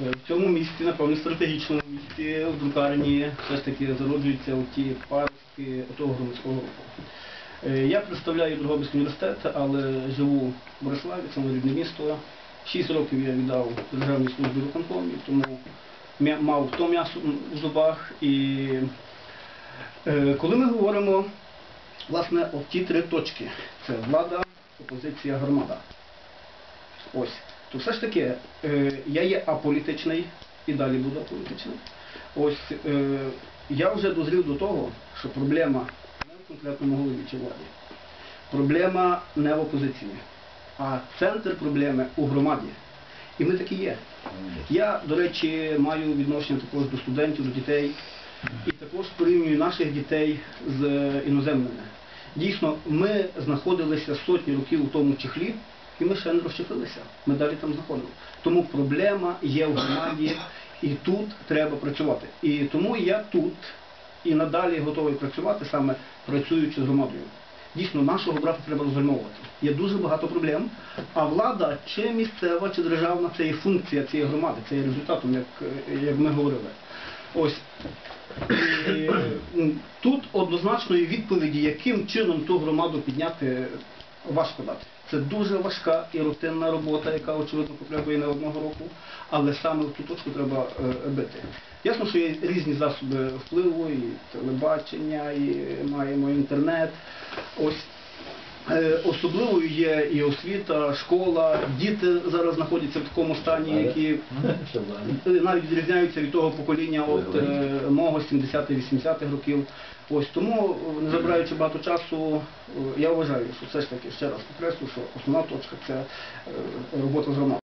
Е, В цьому місці, напевно, стратегічному місці в друкарні все ж таки зароджуються ті паростки того громадського руху. Е, Я представляю Дрогобицький університет, але живу в Бориславі, це моє рідне місто. Шість років я віддав Державній службі виконкомі, тому мав то м'ясо в зубах. І е, коли ми говоримо власне от ті три точки, це влада, опозиція, громада. Ось. То все ж таки, е, я є аполітичний і далі буду аполітичним. Ось е, я вже дозрів до того, що проблема не в конкретному голові чи владі. Проблема не в опозиції, а центр проблеми у громаді. І ми такі є. Я, до речі, маю відношення також до студентів, до дітей, і також порівнюю наших дітей з іноземними. Дійсно, ми знаходилися сотні років у тому чехлі, і ми ще не розчехлилися. Ми далі там знаходимо. Тому проблема є в громаді, і тут треба працювати. І тому я тут і надалі готовий працювати, саме працюючи з громадою. Дійсно, нашого брата треба розгальмовувати. Є дуже багато проблем, а влада, чи місцева, чи державна, це є функція цієї громади, це є результатом, як, як ми говорили. Ось і, тут однозначної відповіді, яким чином ту громаду підняти, важко дати. Це дуже важка і рутинна робота, яка очевидно потребує не одного року, але саме в ту точку треба е, бити. Ясно, що є різні засоби впливу, і телебачення, і маємо інтернет. Ось Особливою є і освіта, школа. Діти зараз знаходяться в такому стані, які е, навіть відрізняються від того покоління от е, мого 70-80-х років. Ось тому, е, не забираючи багато часу, е, я вважаю, що все ж таки ще раз підкреслю, що основна точка це е, робота з громадою.